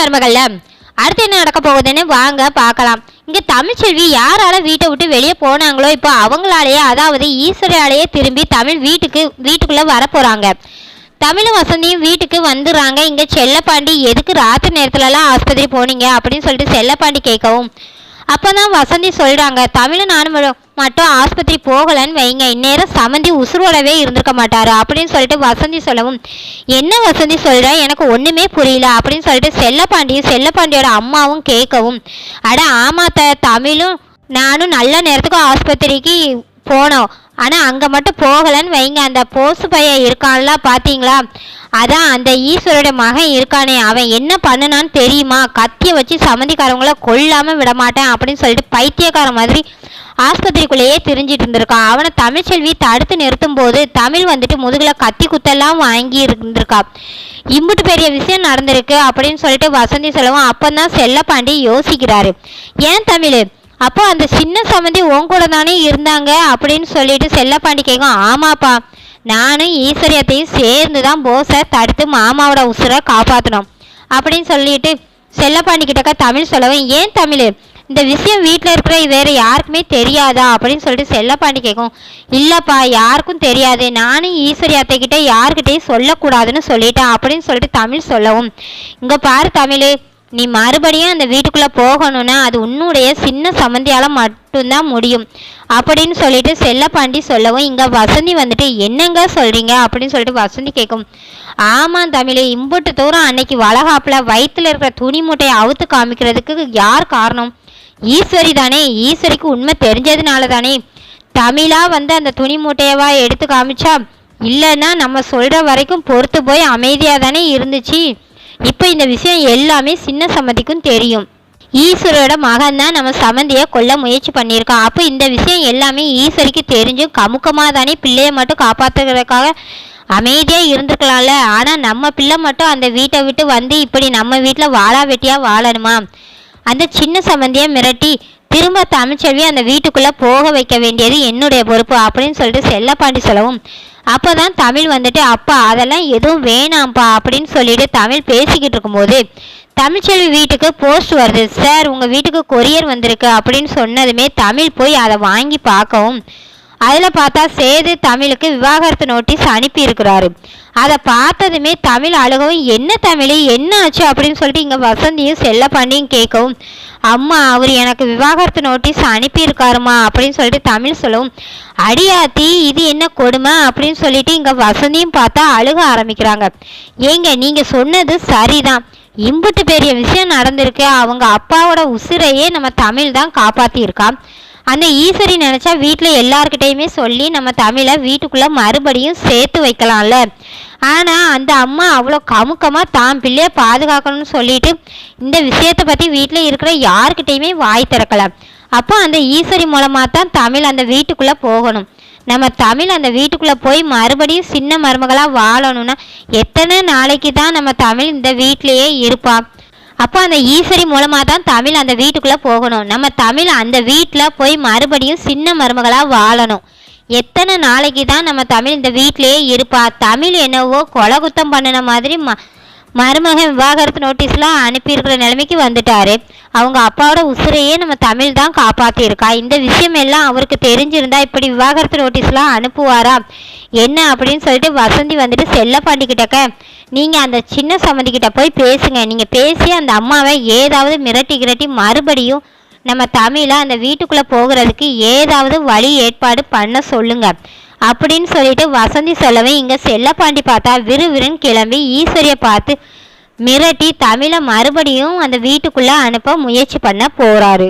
மருமகள்ல. அடுத்து என்ன நடக்க போகுதுன்னு வாங்க பார்க்கலாம். இங்க தமிழ்ச்செல்வி யாரால வீட்டை விட்டு வெளியே போனாங்களோ இப்போ அவங்களாலேயே அதாவது ஈஸ்வரியாலேயே திரும்பி தமிழ் வீட்டுக்கு வீட்டுக்குள்ள வர போறாங்க. தமிழும் வசந்தியும் வீட்டுக்கு வந்துடுறாங்க. இங்க செல்லப்பாண்டி எதுக்கு ராத்திரி நேரத்துலலாம் ஆஸ்பத்திரி போனீங்க அப்படின்னு சொல்லிட்டு செல்லப்பாண்டி கேட்கவும் அப்போ தான் வசந்தி சொல்கிறாங்க தமிழும் நானும் மட்டும் ஆஸ்பத்திரி போகலன்னு வைங்க. இந்நேரம் சமந்தி உசுரோடவே இருந்திருக்க மாட்டாரு. அப்படின்னு சொல்லிட்டு வசந்தி சொல்லவும் என்ன வசந்தி சொல்கிற எனக்கு ஒன்றுமே புரியல. அப்படின்னு சொல்லிட்டு செல்லப்பாண்டியும் செல்லப்பாண்டியோட அம்மாவும் கேட்கவும் அட ஆமாத்த தமிழும் நானும் நல்ல நேரத்துக்கு ஆஸ்பத்திரிக்கு போனோம். ஆனால் அங்கே மட்டும் போகலன்னு வைங்க. அந்த போசு பையன் இருக்கான்ல பார்த்தீங்களா அதான் அந்த ஈஸ்வரோட மகன் இருக்கானே. அவன் என்ன பண்ணுனான்னு தெரியுமா? கத்தியை வச்சு சம்மந்திக்காரவங்கள கொல்லாமல் விட மாட்டேன் அப்படின்னு சொல்லிட்டு பைத்தியக்கார மாதிரி ஆஸ்பத்திரிக்குள்ளேயே திரிஞ்சிட்டு இருந்திருக்கான். அவனை தமிழ்ச்செல்வி தடுத்து நிறுத்தும் போது தமிழ் வந்துட்டு முதுகில் கத்தி குத்தெல்லாம் வாங்கி இருந்திருக்கா இம்புட்டு பெரிய விஷயம் நடந்திருக்கு அப்படின்னு சொல்லிட்டு வசந்தி சொல்லவும் தான் செல்லப்பாண்டி யோசிக்கிறாரு. ஏன் தமிழ்? அப்போ அந்த சின்ன சம்மந்தி உன் கூட தானே இருந்தாங்க அப்படின்னு சொல்லிட்டு செல்லப்பாண்டி கேட்கும் ஆமாப்பா நானும் ஈஸ்வரியத்தையும் சேர்ந்து தான் போஸை தடுத்து மாமாவோட உசுரை காப்பாற்றணும் அப்படின்னு சொல்லிட்டு செல்லப்பாண்டி கிட்டக்க தமிழ் சொல்லவும் ஏன் தமிழ்? இந்த விஷயம் வீட்டில் இருக்கிற வேறு யாருக்குமே தெரியாதா? அப்படின்னு சொல்லிட்டு செல்லப்பாண்டி கேட்கும் இல்லைப்பா யாருக்கும் தெரியாது. நானும் ஈஸ்வரி அத்தைக்கிட்ட யார்கிட்டயும் சொல்லக்கூடாதுன்னு சொல்லிட்டேன் அப்படின்னு சொல்லிட்டு தமிழ் சொல்லவும் இங்கே பாரு தமிழ் நீ மறுபடியும் அந்த வீட்டுக்குள்ளே போகணும்னா அது உன்னுடைய சின்ன சம்மந்தியால் மட்டும்தான் முடியும். அப்படின்னு சொல்லிட்டு செல்லப்பாண்டி சொல்லவும் இங்கே வசந்தி வந்துட்டு என்னங்க சொல்கிறீங்க அப்படின்னு சொல்லிட்டு வசந்தி கேட்கும். ஆமாம் தமிழ் இம்புட்டு தூரம் அன்னைக்கு வளகாப்பில் வயிற்றுல இருக்கிற துணி மூட்டையை அவுத்து காமிக்கிறதுக்கு யார் காரணம்? ஈஸ்வரி தானே ஈஸ்வரிக்கு உண்மை தெரிஞ்சதுனால தானே. தமிழா வந்து அந்த துணி மூட்டையவா எடுத்து காமிச்சா இல்லைன்னா நம்ம சொல்கிற வரைக்கும் பொறுத்து போய் அமைதியாக தானே இருந்துச்சு. இப்போ இந்த விஷயம் எல்லாமே சின்ன சம்மதிக்கும் தெரியும். ஈஸ்வரோட மகன் தான் நம்ம சமந்தியை கொல்ல முயற்சி பண்ணியிருக்கான். அப்போ இந்த விஷயம் எல்லாமே ஈஸ்வரிக்கு தெரிஞ்சும் கமுக்கமாக தானே பிள்ளையை மட்டும் காப்பாற்றுறதுக்காக அமைதியாக இருந்திருக்கலாம்ல? ஆனால் நம்ம பிள்ளை மட்டும் அந்த வீட்டை விட்டு வந்து இப்படி நம்ம வீட்டில் வாழா வெட்டியாக வாழணுமா? அந்த சின்ன சம்மந்தியை மிரட்டி திரும்ப தமிழ்ச்செல்வி அந்த வீட்டுக்குள்ளே போக வைக்க வேண்டியது என்னுடைய பொறுப்பு அப்படின்னு சொல்லிட்டு செல்லப்பாண்டி சொல்லவும் அப்போ தான் தமிழ் வந்துட்டு அப்பா அதெல்லாம் எதுவும் வேணாம்ப்பா அப்படின்னு சொல்லிட்டு தமிழ் பேசிக்கிட்டு இருக்கும்போது தமிழ்ச்செல்வி வீட்டுக்கு போஸ்ட் வருது. சார் உங்கள் வீட்டுக்கு கொரியர் வந்திருக்கு அப்படின்னு சொன்னதுமே தமிழ் போய் அதை வாங்கி பார்க்கவும் அதில் பார்த்தா சேது தமிழுக்கு விவாகரத்து நோட்டீஸ் அனுப்பியிருக்கிறாரு. அதை பார்த்ததுமே தமிழ் அழுகவும் என்ன தமிழ் என்ன ஆச்சு? அப்படின்னு சொல்லிட்டு இங்கே வசந்தியும் செல்லப்பாண்டியும் கேட்கவும் அம்மா அவர் எனக்கு விவாகரத்து நோட்டீஸ் அனுப்பியிருக்காருமா? அப்படின்னு சொல்லிட்டு தமிழ் சொல்லவும் அடியாத்தி இது என்ன கொடுமை? அப்படின்னு சொல்லிட்டு இங்கே வசந்தியும் பார்த்தா அழுக ஆரம்பிக்கிறாங்க. ஏங்க நீங்கள் சொன்னது சரிதான். இம்புட்டு பெரிய விஷயம் நடந்திருக்கு. அவங்க அப்பாவோட உசிரையே நம்ம தமிழ் தான் காப்பாற்றியிருக்கான் அந்த ஈஸ்வரி நினச்சா வீட்டில் எல்லாருக்கிட்டேயுமே சொல்லி நம்ம தமிழை வீட்டுக்குள்ளே மறுபடியும் சேர்த்து வைக்கலாம்ல. ஆனால் அந்த அம்மா அவ்வளோ கமுக்கமாக தான் பிள்ளைய பாதுகாக்கணும்னு சொல்லிட்டு இந்த விஷயத்தை பற்றி வீட்டில் இருக்கிற யாருக்கிட்டேயுமே வாய் திறக்கலாம் அப்போ அந்த ஈஸ்வரி மூலமாக தான் தமிழ் அந்த வீட்டுக்குள்ளே போகணும். நம்ம தமிழ் அந்த வீட்டுக்குள்ளே போய் மறுபடியும் சின்ன மருமகளாக வாழணும்னா எத்தனை நாளைக்கு தான் நம்ம தமிழ் இந்த வீட்டிலேயே இருப்பான் அப்போ அந்த ஈஸ்வரி மூலமாக தான் தமிழ் அந்த வீட்டுக்குள்ளே போகணும். நம்ம தமிழ் அந்த வீட்டில் போய் மறுபடியும் சின்ன மருமகளாக வாழணும். எத்தனை நாளைக்கு தான் நம்ம தமிழ் இந்த வீட்டிலேயே இருப்பா? தமிழ் என்னவோ கொலை குத்தம் பண்ணின மாதிரி ம மருமகன் விவாகரத்து நோட்டீஸ்லாம் அனுப்பியிருக்கிற நிலைமைக்கு வந்துட்டாரு. அவங்க அப்பாவோட உசுரையே நம்ம தமிழ் தான் காப்பாற்றியிருக்கா இந்த விஷயம் எல்லாம் அவருக்கு தெரிஞ்சிருந்தா இப்படி விவாகரத்து நோட்டீஸ்லாம் அனுப்புவாரா? என்ன அப்படின்னு சொல்லிட்டு வசந்தி வந்துட்டு செல்லப்பாண்டி கிட்டக்க நீங்கள் அந்த சின்ன சம்மந்தி கிட்ட போய் பேசுங்க. நீங்கள் பேசி அந்த அம்மாவை ஏதாவது மிரட்டி கிரட்டி மறுபடியும் நம்ம தமிழை அந்த வீட்டுக்குள்ளே போகிறதுக்கு ஏதாவது வழி ஏற்பாடு பண்ண சொல்லுங்கள் அப்படின்னு சொல்லிட்டு வசந்தி சொல்லவே இங்கே செல்லப்பாண்டி பார்த்தா விறுவிறுன்னு கிளம்பி ஈஸ்வரியை பார்த்து மிரட்டி தமிழை மறுபடியும் அந்த வீட்டுக்குள்ளே அனுப்ப முயற்சி பண்ண போகிறாரு